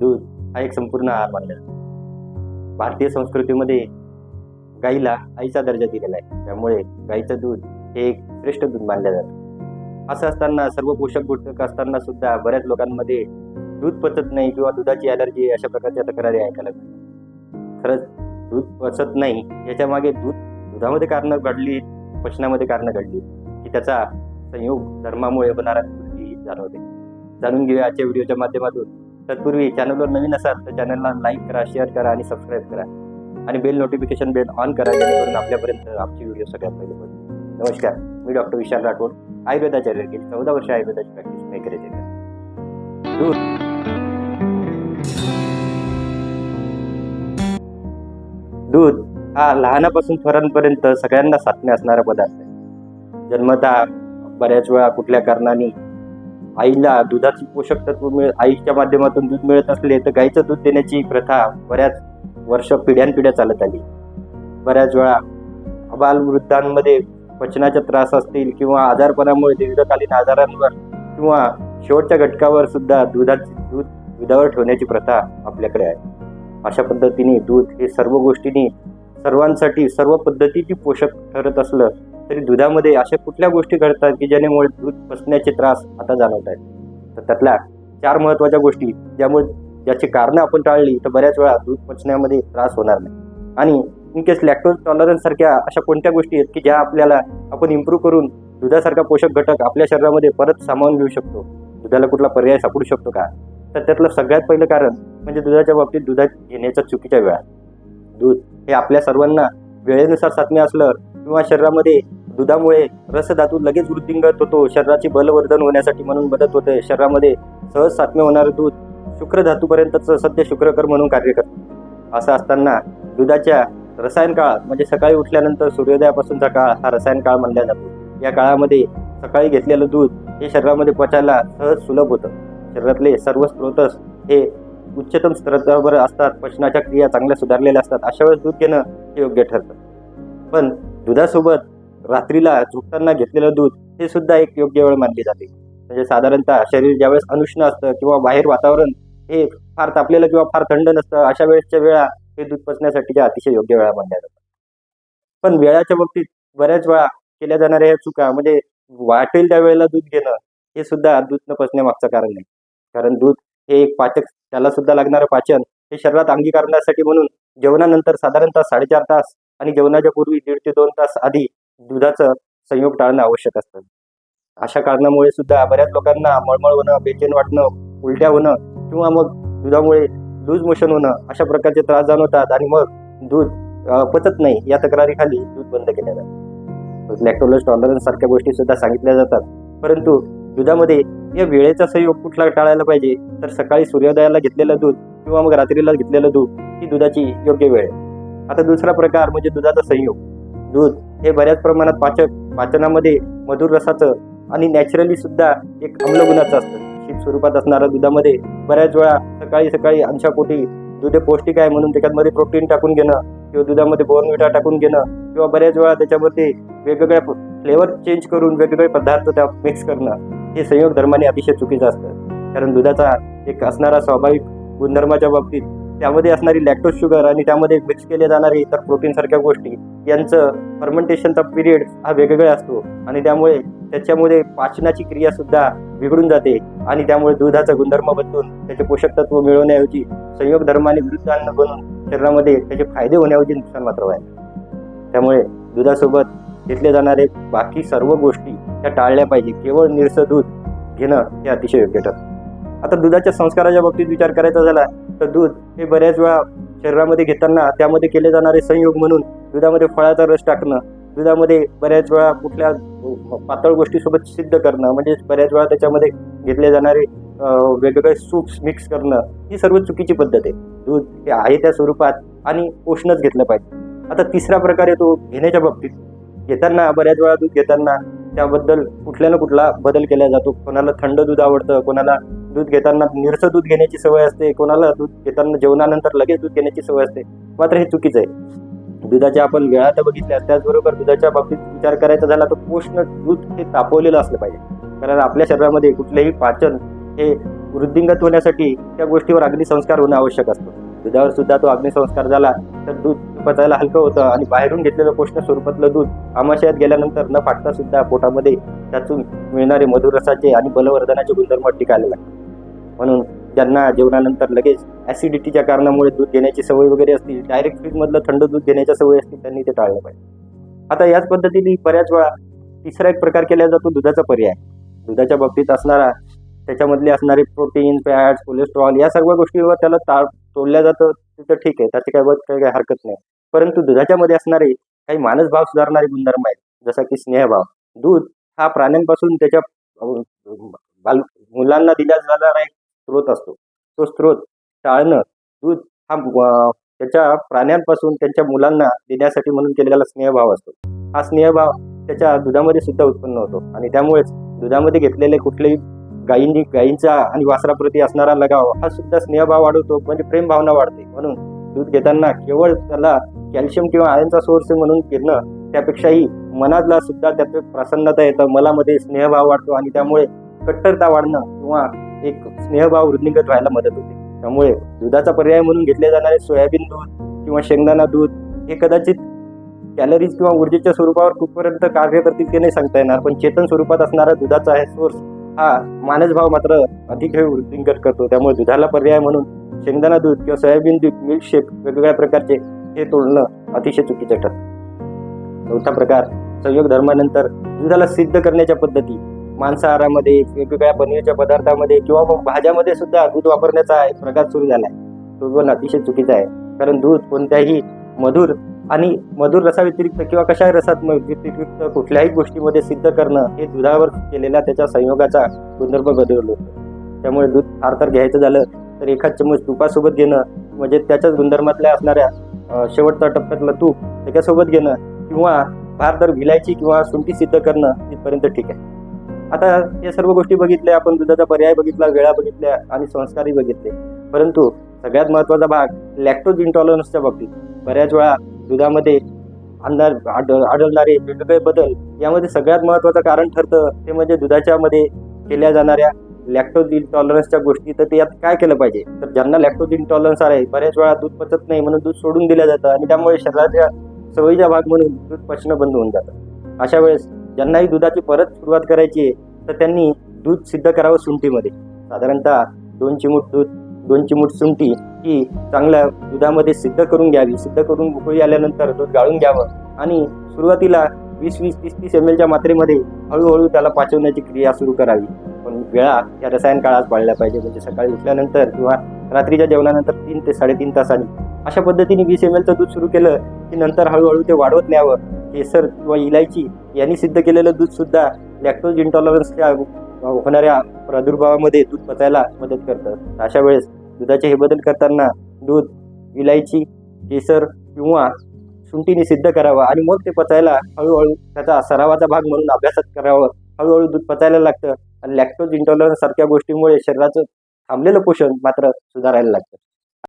दूध हा एक संपूर्ण आहार मानला जातो. भारतीय संस्कृतीमध्ये गाईला आईचा दर्जा दिलेला आहे. त्यामुळे गाईचं दूध हे एक श्रेष्ठ दूध मानलं जातं. असं असताना सर्व पोषक घटक असताना सुद्धा बऱ्याच लोकांमध्ये दूध पचत नाही किंवा दुधाची अलर्जी अशा प्रकारच्या तक्रारी ऐकायला मिळतात. खरंच दूध पचत नाही याच्या मागे दूध दुधामध्ये कारणं घडली पचनामध्ये कारणं घडली की त्याचा संयोग धर्मामुळे होणारा जाणवते. जाणून घेऊया आजच्या व्हिडिओच्या माध्यमातून. तत्पूर्वी चॅनलवर नवीन असाल तर चॅनलला लाईक करा शेअर करा आणि सबस्क्राईब करा. आणि बेल नोटिफिकेशन बेल ऑन करा जेणेकरून आपल्यापर्यंत आमची व्हिडिओ सगळ्यात पहिले पोहोचतील नमस्कार मी डॉक्टर विशाल राठोड आयुर्वेदाचार्य गेली चौदा वर्ष आयुर्वेदाची प्रॅक्टिस मी करायचे दूध दूध हा लहानापासून थोरांपर्यंत सगळ्यांना साथने असणारा पदार्थ आहे. जन्मतः बऱ्याच वेळा कुठल्या कारणाने आईला दुधाची पोषक तत्व मिळ आईच्या माध्यमातून दूध मिळत असले तर गाईचं दूध देण्याची प्रथा बऱ्याच वर्ष पिढ्यानपिढ्या चालत आली. बऱ्याच वेळा बालवृद्धांमध्ये पचनाचे त्रास असतील किंवा आजारपणामुळे दीर्घकालीन आजारांवर किंवा शेवटच्या घटकावर सुद्धा दुधाची दूध दुधावर ठेवण्याची प्रथा आपल्याकडे आहे. अशा पद्धतीने दूध हे सर्व गोष्टींनी सर्वांसाठी सर्व पद्धतीची पोषक ठरत असलं तरी दुधामध्ये अशा कुठल्या गोष्टी घडतात की ज्यामुळे दूध पचण्याचे त्रास आता जाणवत आहेत तर त्यातल्या चार महत्त्वाच्या गोष्टी ज्यामुळे ज्याची कारणं आपण टाळली तर बऱ्याच वेळा दूध पचण्यामध्ये त्रास होणार नाही. आणि इनकेस लॅक्टोज टॉलरन्स सारख्या अशा कोणत्या गोष्टी आहेत की ज्या आपल्याला आपण इम्प्रूव्ह करून दुधासारखा पोषक घटक आपल्या शरीरामध्ये परत सामावून घेऊ शकतो? दुधाला कुठला पर्याय सापडू शकतो का? तर त्यातलं सगळ्यात पहिलं कारण म्हणजे दुधाच्या बाबतीत दुधात घेण्याच्या चुकीच्या वेळा. दूध हे आपल्या सर्वांना वेळेनुसार साधने असलं किंवा शरीरामध्ये दुधामुळे रसधातू लगेच वृद्धिंगत होतो. शरीराचे बलवर्धन होण्यासाठी म्हणून मदत होते. शरीरामध्ये सहज साधने होणारं दूध शुक्र धातूपर्यंतच सध्या शुक्रकर म्हणून कार्य करतं. असं असताना दुधाच्या रसायन काळात म्हणजे सकाळी उठल्यानंतर सूर्योदयापासूनचा काळ हा रसायन काळ मानला जातो. या काळामध्ये सकाळी घेतलेलं दूध हे शरीरामध्ये पचायला सहज सुलभ होतं. शरीरातले सर्व स्रोतस हे उच्चतम स्तरावर असतात. पचनाच्या क्रिया चांगल्या सुधारलेल्या असतात. अशा वेळेस दूध घेणं हे योग्य ठरतं. पण दुधासोबत रात्रीला झोपताना घेतलेलं दूध हे सुद्धा एक योग्य वेळ मानली जाते. म्हणजे साधारणतः शरीर ज्यावेळेस अनुष्ण असतं किंवा बाहेर वातावरण हे फार तापलेलं किंवा फार थंड नसतं अशा वेळेसच्या वेळा हे दूध पचण्यासाठीच्या अतिशय योग्य वेळा मानल्या जातात. पण वेळाच्या बाबतीत बऱ्याच वेळा केल्या जाणाऱ्या ह्या चुका म्हणजे वाटेल त्या वेळेला दूध घेणं हे सुद्धा दूध न पचण्यामागचं कारण नाही. कारण दूध हे एक पाचक त्याला सुद्धा लागणारं पाचन हे शरीरात अंगीकारण्यासाठी म्हणून जेवणानंतर साधारणतः साडेचार तास आणि जेवणाच्या पूर्वी दीड ते दोन तास आधी दुधाचं संयोग टाळणं आवश्यक असतं. अशा कारणामुळे सुद्धा बऱ्याच लोकांना मळमळ होणं बेचैन वाटणं उलट्या होणं किंवा मग दुधामुळे लूज मोशन होणं अशा प्रकारचे त्रास जाणवतात आणि मग दूध पचत नाही या तक्रारीखाली दूध बंद केले जातं लॅक्टोलस टॉलरन्स सारख्या गोष्टी सुद्धा सांगितल्या जातात. परंतु दुधामध्ये या वेळेचा संयोग कुठला टाळायला पाहिजे? तर सकाळी सूर्योदयाला घेतलेलं दूध किंवा मग रात्रीला घेतलेलं दूध ही दुधाची योग्य वेळ आहे. आता दुसरा प्रकार म्हणजे दुधाचा संयोग. दूध हे बऱ्याच प्रमाणात पाचक पाचनामध्ये मधुर रसाचं आणि नॅचरली सुद्धा एक अम्ल गुणाचं असतं. शीत स्वरूपात असणाऱ्या दुधामध्ये बऱ्याच वेळा सकाळी सकाळी अंशापोटी दूध पौष्टिक आहे म्हणून त्याच्यामध्ये प्रोटीन टाकून घेणं किंवा दुधामध्ये बोर्नविटा टाकून घेणं किंवा बऱ्याच वेळा त्याच्यामध्ये वेगवेगळ्या फ्लेवर चेंज करून वेगवेगळे पदार्थ त्या मिक्स करणं हे संयोग धर्माने अतिशय चुकीचं असतं. कारण दुधाचा एक असणारा स्वाभाविक गुणधर्माच्या बाबतीत त्यामध्ये असणारी लॅक्टोज शुगर आणि त्यामध्ये मिक्स केले जाणारे इतर प्रोटीन सारख्या गोष्टी यांचं फर्मेंटेशनचा पिरियड हा वेगवेगळा असतो. आणि त्यामुळे त्याच्यामध्ये पाचनाची क्रिया सुद्धा बिघडून जाते. आणि त्यामुळे दुधाचा गुणधर्म बदलून त्याचे पोषक तत्व मिळवण्याऐवजी संयोग धर्माने विरुद्ध अन्न बनून शरीरामध्ये त्याचे फायदे होण्याऐवजी नुकसान मात्र व्हायला त्यामुळे दुधासोबत घेतले जाणारे बाकी सर्व गोष्टी त्या टाळल्या पाहिजे. केवळ निरसं दूध घेणं हे अतिशय योग्य ठरतं. आता दुधाच्या संस्काराच्या बाबतीत विचार करायचा झाला तर दूध हे बऱ्याच वेळा शरीरामध्ये घेताना त्यामध्ये केले जाणारे संयोग म्हणून दुधामध्ये फळाचा रस टाकणं दुधामध्ये बऱ्याच वेळा कुठल्या पातळ गोष्टीसोबत सिद्ध करणं म्हणजे बऱ्याच वेळा त्याच्यामध्ये घेतले जाणारे वेगवेगळे सूप्स मिक्स करणं ही सर्व चुकीची पद्धत आहे. दूध हे आहे त्या स्वरूपात आणि पोषणच घेतलं पाहिजे. आता तिसरा प्रकार येतो घेण्याच्या बाबतीत. घेताना बऱ्याच वेळा दूध घेताना त्याबद्दल कुठल्या ना कुठला बदल केला जातो. कोणाला थंड दूध आवडतं कोणाला दूध घेताना निरसं दूध घेण्याची सवय असते. कोणाला दूध घेताना जेवणानंतर लगेच दूध घेण्याची सवय असते. मात्र हे चुकीचं आहे. दुधाच्या आपण वेळा तर बघितल्या त्याचबरोबर दुधाच्या बाबतीत विचार करायचा झाला तर पोषण दूध हे तापवलेलं असलं पाहिजे. कारण आपल्या शरीरामध्ये कुठलेही पाचन हे वृद्धिंगत होण्यासाठी त्या गोष्टीवर अग्निसंस्कार होणं आवश्यक असतं. दुधावर सुद्धा तो अग्निसंस्कार झाला तर दूध पचायला हलकं होतं आणि बाहेरून घेतलेलं पोषण स्वरूपातलं दूध आमाशयात गेल्यानंतर न फाटता सुद्धा पोटामध्ये त्यातून मिळणारे मधुरसाचे आणि बलवर्धनाचे गुणधर्म टिकायला लागतात म्हणून ज्यांना जेवणानंतर लगेच ॲसिडिटीच्या कारणामुळे दूध घेण्याची सवय वगैरे असतील डायरेक्ट फ्रीजमधलं थंड दूध घेण्याच्या सवय असतील त्यांनी ते टाळलं पाहिजे. आता याच पद्धतीने बऱ्याच वेळा तिसरा एक प्रकार केला जातो दुधाचा पर्याय. दुधाच्या बाबतीत असणारा त्याच्यामधले असणारे प्रोटीन फॅट्स कोलेस्ट्रॉल या सर्व गोष्टीवर त्याला ता तोडल्या जातं तिथं ठीक आहे त्याची काय काही काही हरकत नाही. परंतु दुधाच्या मध्ये असणारे काही मानसभाव सुधारणारे गुणधर्म आहेत जसा की स्नेहभाव. दूध हा प्राण्यांपासून त्याच्या बाल मुलांना दिला जाणारा एक स्रोत असतो. तो स्रोत टाळणं दूध हा त्याच्या प्राण्यांपासून त्यांच्या मुलांना देण्यासाठी म्हणून केलेला स्नेहभाव असतो. हा स्नेहभाव त्याच्या दुधामध्ये सुद्धा उत्पन्न होतो आणि त्यामुळेच दुधामध्ये घेतलेले कुठलेही गायींनी गायींचा आणि वासराप्रती असणारा लगाव हा सुद्धा स्नेहभाव वाढवतो म्हणजे प्रेम भावना वाढते. म्हणून दूध घेताना केवळ त्याला कॅल्शियम किंवा आयनचा सोर्स म्हणून घेणं त्यापेक्षाही मनातला सुद्धा त्यात प्रसन्नता येतं मनामध्ये स्नेहभाव वाढतो आणि त्यामुळे कट्टरता वाढणं किंवा एक स्नेहभाव वृद्धिंगत व्हायला मदत होते. त्यामुळे दुधाचा पर्याय म्हणून घेतले जाणारे सोयाबीन दूध किंवा शेंगदाणा दूध हे कदाचित कॅलरीज किंवा ऊर्जेच्या स्वरूपावर कुठपर्यंत कार्य करतील ते नाही सांगता येणार पण चेतन स्वरूपात असणारा दुधाचा आहे सोर्स हा मानसभाव मात्र अधिक हे वृद्धिंगत करतो. त्यामुळे दुधाला पर्याय म्हणून शेंगदाणा दूध किंवा सोयाबीन दूध मिल्कशेक वेगवेगळ्या प्रकारचे हे तोडणं अतिशय चुकीचं ठरतं. चौथा प्रकार संयोग धर्मानंतर दुधाला सिद्ध करण्याच्या पद्धती. मांसाहारामध्ये वेगवेगळ्या पनीरच्या पदार्थामध्ये किंवा मग भाज्यामध्ये सुद्धा दूध वापरण्याचा एक प्रकार सुरू झाला आहे. तो पण अतिशय चुकीचा आहे. कारण दूध कोणत्याही मधुर आणि मधुर रसाव्यतिरिक्त किंवा कशाही रसात व्यतिरिक्त कुठल्याही गोष्टीमध्ये सिद्ध करणं हे दुधावर केलेल्या त्याच्या संयोगाचा गुणधर्म बदललो त्यामुळे दूध फार तर घ्यायचं झालं तर एखाद चमच तुपासोबत घेणं म्हणजे त्याच्याच गुणधर्मातल्या असणाऱ्या शेवटच्या शेवटचा टप्प्यातलं तूप त्याच्यासोबत घेणं किंवा फार तर विलायची किंवा सुंठी सिद्ध करणं इथपर्यंत ठीक आहे. आता या सर्व गोष्टी बघितल्या आपण दुधाचा पर्याय बघितला वेळा बघितल्या आणि संस्कारही बघितले. परंतु सगळ्यात महत्त्वाचा भाग लॅक्टोज इंटॉलरन्सच्या बाबतीत. बऱ्याच वेळा दुधामध्ये आणणार आढळणारे वेगवेगळे बदल यामध्ये सगळ्यात महत्त्वाचं कारण ठरतं ते म्हणजे दुधाच्या मध्ये केल्या जाणाऱ्या लॅक्टोज इंटॉलरन्सच्या गोष्टी. तर ते यात काय केलं पाहिजे? तर ज्यांना लॅक्टोज इंटॉलरन्स आहे बऱ्याच वेळा दूध पचत नाही म्हणून दूध सोडून दिलं जातं आणि त्यामुळे शरीराच्या सवयीचा भाग म्हणून दूध पचणं बंद होऊन जातं. अशा वेळेस ज्यांनाही दुधाची परत सुरुवात करायची आहे तर त्यांनी दूध सिद्ध करावं सुंठीमध्ये साधारणतः दोन चिमूट दूध दोन चिमूट सुंठी ही चांगल्या दुधामध्ये सिद्ध करून घ्यावी. सिद्ध करून उकळी आल्यानंतर दूध गाळून घ्यावं आणि सुरुवातीला वीस वीस तीस तीस एम एलच्या मात्रेमध्ये हळूहळू त्याला पाचवण्याची क्रिया सुरू करावी. पण वेळा या रसायन काळात पाळल्या पाहिजे. म्हणजे सकाळी उठल्यानंतर किंवा रात्रीच्या जेवणानंतर तीन ते साडेतीन तासांनी अशा पद्धतीने वीस एम एलचं दूध सुरू केलं की नंतर हळूहळू ते वाढवत न्यावं. केसर किंवा इलायची यांनी सिद्ध केलेलं दूध सुद्धा लॅक्टोज इंटॉलरन्सच्या होणाऱ्या प्रादुर्भावामध्ये दूध पचायला मदत करतं. अशा वेळेस दुधाचे हे बदल करताना दूध इलायची केसर किंवा शुंठीने सिद्ध करावं आणि मग ते पचायला हळूहळू त्याचा सरावाचा भाग म्हणून अभ्यासात करावं. हळूहळू दूध पचायला लागतं आणि लॅक्टोज इंटॉलरन्स सारख्या गोष्टीमुळे शरीराचं थांबलेलं पोषण मात्र सुधारायला लागतं.